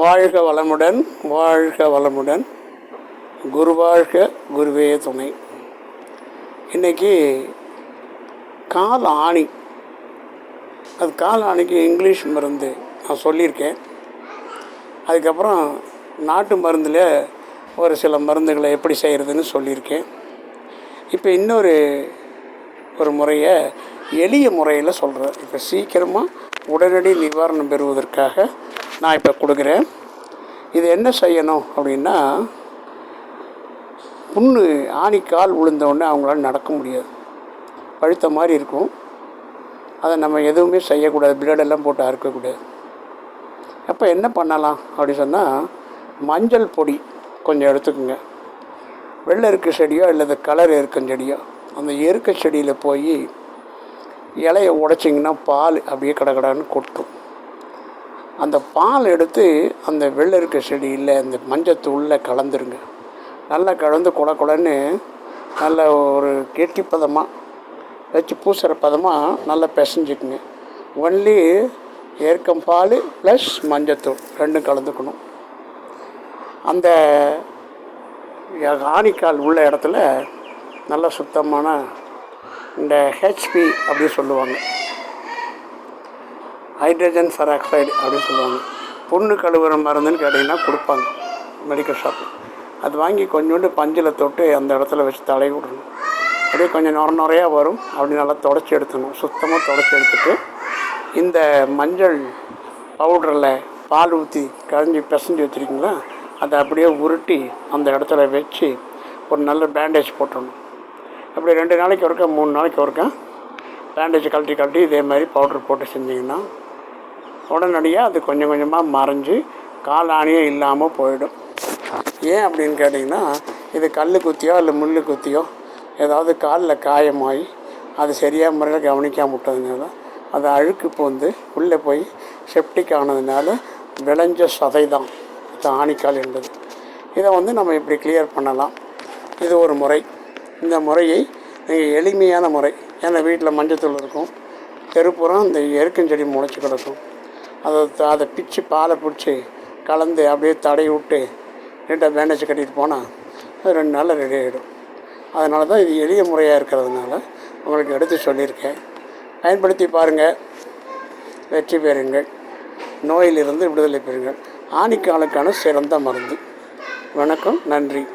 வாழ்க வளமுடன் வாழ்க வளமுடன். குரு வாழ்க குருவே துணை. இன்றைக்கி கால் ஆணி அது கால் ஆணிக்கு இங்கிலீஷ் மருந்து நான் சொல்லியிருக்கேன். அதுக்கப்புறம் நாட்டு மருந்தில் ஒரு சில மருந்துகளை எப்படி செய்கிறதுன்னு சொல்லியிருக்கேன். இப்போ இன்னொரு ஒரு முறையை எளிய முறையில் சொல்கிறேன் இப்போ சீக்கிரமாக உடனடி நிவாரணம் பெறுவதற்காக நான் இப்போ கொடுக்குறேன். இது என்ன செய்யணும் அப்படின்னா புண்ணு ஆணிக்கால் விழுந்தவுடனே அவங்களால நடக்க முடியாது. பழுத்த மாதிரி இருக்கும். அதை நம்ம எதுவுமே செய்யக்கூடாது. பிளடெல்லாம் போட்டு அறுக்கக்கூடாது. அப்போ என்ன பண்ணலாம் அப்படி சொன்னால் மஞ்சள் பொடி கொஞ்சம் எடுத்துக்கோங்க. வெள்ளை இருக்க செடியோ அல்லது கலர் இருக்கும் செடியோ அந்த எருக்க செடியில் போய் இலையை உடைச்சிங்கன்னா பால் அப்படியே கடகடான்னு கொட்டும். அந்த பால் எடுத்து அந்த வெள்ளை இருக்க செடியில் அந்த மஞ்சத்தூளில் கலந்துருங்க. நல்லா கலந்து குல குலன்னு நல்ல ஒரு கெட்டி பதமாக வச்சு பூசுகிற பதமாக நல்லா பிசைஞ்சுக்குங்க. ஒன்லி ஏற்கம் பால் ப்ளஸ் மஞ்சத்தூள் ரெண்டும் கலந்துக்கணும். அந்த ஆணிக்கால் உள்ள இடத்துல நல்ல சுத்தமான இந்த ஹெச்பி அப்படின்னு சொல்லுவாங்க. ஹைட்ரஜன் பெராக்சைடு அப்படின்னு சொல்லுவாங்க. புண்ணு கழுவுற மருந்துன்னு கேட்டிங்கன்னா கொடுப்பாங்க மெடிக்கல் ஷாப்பில் அது வாங்கி கொஞ்சோண்டு பஞ்சில் தொட்டு அந்த இடத்துல வச்சு தலையை விடணும். அப்படியே கொஞ்சம் நுர நுறையா வரும். அப்படி நல்லா தொடச்சி எடுத்துணும் சுத்தமாக தொடச்சி எடுத்துட்டு இந்த மஞ்சள் பவுடரில் பால் ஊற்றி கரைஞ்சி பிசைஞ்சு வச்சுருக்கீங்களா? அதை அப்படியே உருட்டி அந்த இடத்துல வச்சு ஒரு நல்ல பேண்டேஜ் போட்டுடணும் அப்படி ரெண்டு நாளைக்கு ஒருக்கா மூணு நாளைக்கு ஒருக்கா பேண்டேஜ் கழட்டி கழட்டி இதே மாதிரி பவுடர் போட்டு செஞ்சிங்கன்னா உடனடியாக அது கொஞ்சம் கொஞ்சமாக மறைஞ்சு கால் இல்லாமல் போயிடும். ஏன் அப்படின்னு கேட்டிங்கன்னா இது கல் குத்தியோ இல்லை முள் குத்தியோ ஏதாவது காலில் காயமாகி அது சரியாக முறையில் கவனிக்காம விட்டதுனால அது அழுக்கு போந்து உள்ளே போய் செப்டிக் ஆனதுனால விளைஞ்ச சதை தான். இந்த ஆணிக்கால் என்பது. இதை வந்து நம்ம இப்படி கிளியர் பண்ணலாம். இது ஒரு முறை. இந்த முறையை நீங்கள் எளிமையான முறை. ஏன்னா வீட்டில் மஞ்சத்தூள் இருக்கும். தெருப்புறம் இந்த எருக்கஞ்செடி முளைச்சி கிடக்கும். அதை த- அதை பிச்சு பாலை பிடிச்சி கலந்து அப்படியே தடை விட்டு நீட்டாக பேண்டேஜ் கட்டிட்டு போனால் அது ரெண்டு நாளில் ரெடி ஆகிடும் அதனால தான் இது எளிய முறையாக இருக்கிறதுனால உங்களுக்கு எடுத்து சொல்லியிருக்கேன். பயன்படுத்தி பாருங்கள் வெற்றி பெறுங்கள் நோயிலிருந்து விடுதலை பெறுங்கள். ஆணிக்காலுக்கான சிறந்த மருந்து. வணக்கம். நன்றி.